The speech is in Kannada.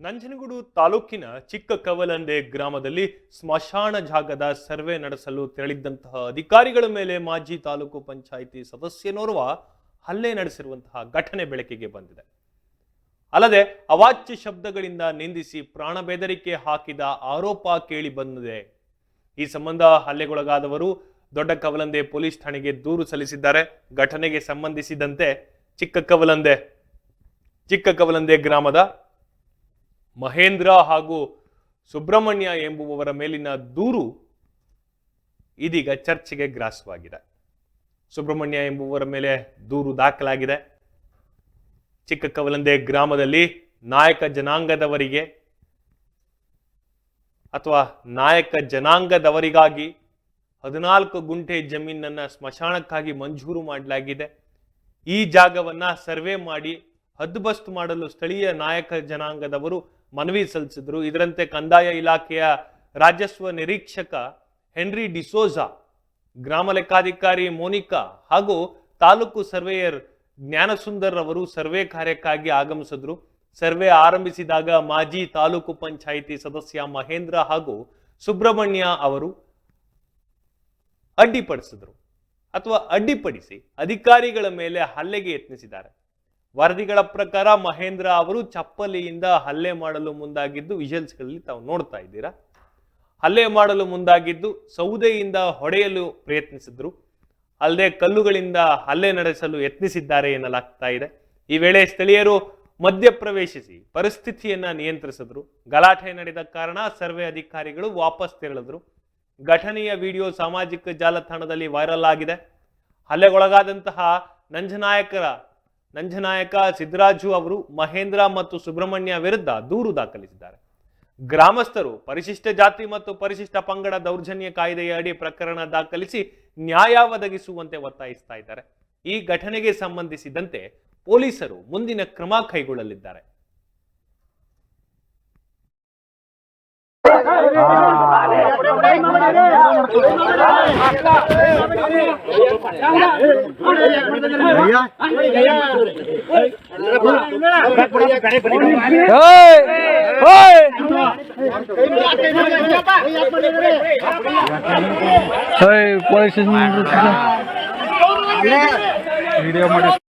ನಂಜನಗೂಡು ತಾಲೂಕಿನ ಚಿಕ್ಕ ಕವಲಂದೆ ಗ್ರಾಮದಲ್ಲಿ ಸ್ಮಶಾನ ಜಾಗದ ಸರ್ವೆ ನಡೆಸಲು ತೆರಳಿದ್ದಂತಹ ಅಧಿಕಾರಿಗಳ ಮೇಲೆ ಮಾಜಿ ತಾಲೂಕು ಪಂಚಾಯಿತಿ ಸದಸ್ಯನೋರ್ವ ಹಲ್ಲೆ ನಡೆಸಿರುವಂತಹ ಘಟನೆ ಬೆಳಕಿಗೆ ಬಂದಿದೆ. ಅಲ್ಲದೆ ಅವಾಚ್ಯ ಶಬ್ದಗಳಿಂದ ನಿಂದಿಸಿ ಪ್ರಾಣ ಹಾಕಿದ ಆರೋಪ ಕೇಳಿ ಬಂದಿದೆ. ಈ ಸಂಬಂಧ ಹಲ್ಲೆಗೊಳಗಾದವರು ದೊಡ್ಡ ಕವಲಂದೆ ಪೊಲೀಸ್ ಠಾಣೆಗೆ ದೂರು ಸಲ್ಲಿಸಿದ್ದಾರೆ. ಘಟನೆಗೆ ಸಂಬಂಧಿಸಿದಂತೆ ಚಿಕ್ಕ ಕವಲಂದೆ ಚಿಕ್ಕ ಕವಲಂದೆ ಗ್ರಾಮದ ಮಹೇಂದ್ರ ಹಾಗೂ ಸುಬ್ರಹ್ಮಣ್ಯ ಎಂಬುವವರ ಮೇಲಿನ ದೂರು ಇದೀಗ ಚರ್ಚೆಗೆ ಗ್ರಾಸವಾಗಿದೆ. ಸುಬ್ರಹ್ಮಣ್ಯ ಎಂಬುವರ ಮೇಲೆ ದೂರು ದಾಖಲಾಗಿದೆ. ಚಿಕ್ಕ ಕವಲಂದೆ ಗ್ರಾಮದಲ್ಲಿ ನಾಯಕ ಜನಾಂಗದವರಿಗೆ ಅಥವಾ ನಾಯಕ ಜನಾಂಗದವರಿಗಾಗಿ ಹದಿನಾಲ್ಕು ಗುಂಟೆ ಜಮೀನನ್ನು ಸ್ಮಶಾನಕ್ಕಾಗಿ ಮಂಜೂರು ಮಾಡಲಾಗಿದೆ. ಈ ಜಾಗವನ್ನ ಸರ್ವೆ ಮಾಡಿ ಹದ್ದುಬಸ್ತು ಮಾಡಲು ಸ್ಥಳೀಯ ನಾಯಕ ಜನಾಂಗದವರು ಮನವಿ ಸಲ್ಲಿಸಿದ್ರು. ಇದರಂತೆ ಕಂದಾಯ ಇಲಾಖೆಯ ರಾಜಸ್ವ ನಿರೀಕ್ಷಕ ಹೆನ್ರಿ ಡಿಸೋಜಾ, ಗ್ರಾಮ ಲೆಕ್ಕಾಧಿಕಾರಿ ಮೋನಿಕಾ ಹಾಗೂ ತಾಲೂಕು ಸರ್ವೇಯರ್ ಜ್ಞಾನಸುಂದರ್ ಅವರು ಸರ್ವೆ ಕಾರ್ಯಕ್ಕಾಗಿ ಆಗಮಿಸಿದ್ರು. ಸರ್ವೆ ಆರಂಭಿಸಿದಾಗ ಮಾಜಿ ತಾಲೂಕು ಪಂಚಾಯಿತಿ ಸದಸ್ಯ ಮಹೇಂದ್ರ ಹಾಗೂ ಸುಬ್ರಹ್ಮಣ್ಯ ಅವರು ಅಡ್ಡಿಪಡಿಸಿದ್ರು ಅಥವಾ ಅಡ್ಡಿಪಡಿಸಿ ಅಧಿಕಾರಿಗಳ ಮೇಲೆ ಹಲ್ಲೆಗೆ ಯತ್ನಿಸಿದ್ದಾರೆ. ವರದಿಗಳ ಪ್ರಕಾರ ಮಹೇಂದ್ರ ಅವರು ಚಪ್ಪಲಿಯಿಂದ ಹಲ್ಲೆ ಮಾಡಲು ಮುಂದಾಗಿದ್ದು, ವಿಜುವಲ್ಸ್ಗಳಲ್ಲಿ ತಾವು ನೋಡ್ತಾ ಇದ್ದೀರಾ? ಹಲ್ಲೆ ಮಾಡಲು ಮುಂದಾಗಿದ್ದು, ಸೌದೆಯಿಂದ ಹೊಡೆಯಲು ಪ್ರಯತ್ನಿಸಿದ್ರು. ಅಲ್ಲದೆ ಕಲ್ಲುಗಳಿಂದ ಹಲ್ಲೆ ನಡೆಸಲು ಯತ್ನಿಸಿದ್ದಾರೆ ಎನ್ನಲಾಗ್ತಾ ಇದೆ. ಈ ವೇಳೆ ಸ್ಥಳೀಯರು ಮಧ್ಯಪ್ರವೇಶಿಸಿ ಪರಿಸ್ಥಿತಿಯನ್ನ ನಿಯಂತ್ರಿಸಿದ್ರು. ಗಲಾಟೆ ನಡೆದ ಕಾರಣ ಸರ್ವೆ ಅಧಿಕಾರಿಗಳು ವಾಪಸ್ ತೆರಳಿದ್ರು. ಘಟನೆಯ ವಿಡಿಯೋ ಸಾಮಾಜಿಕ ಜಾಲತಾಣದಲ್ಲಿ ವೈರಲ್ ಆಗಿದೆ. ಹಲ್ಲೆಗೊಳಗಾದಂತಹ ನಂಜನಾಯಕರ ನಂಜನಾಯಕ ಸಿದ್ದರಾಜು ಅವರು ಮಹೇಂದ್ರ ಮತ್ತು ಸುಬ್ರಹ್ಮಣ್ಯ ವಿರುದ್ಧ ದೂರು ದಾಖಲಿಸಿದ್ದಾರೆ. ಗ್ರಾಮಸ್ಥರು ಪರಿಶಿಷ್ಟ ಜಾತಿ ಮತ್ತು ಪರಿಶಿಷ್ಟ ಪಂಗಡ ದೌರ್ಜನ್ಯ ಕಾಯ್ದೆಯ ಅಡಿ ಪ್ರಕರಣ ದಾಖಲಿಸಿ ನ್ಯಾಯ ಒದಗಿಸುವಂತೆ ಒತ್ತಾಯಿಸ್ತಾ ಇದ್ದಾರೆ. ಈ ಘಟನೆಗೆ ಸಂಬಂಧಿಸಿದಂತೆ ಪೊಲೀಸರು ಮುಂದಿನ ಕ್ರಮ ಕೈಗೊಳ್ಳಲಿದ್ದಾರೆ. ಪೊಲೀಸ್ ಸ್ಟೇಷನ್ ವಿಡಿಯೋ ಮಾಡಿ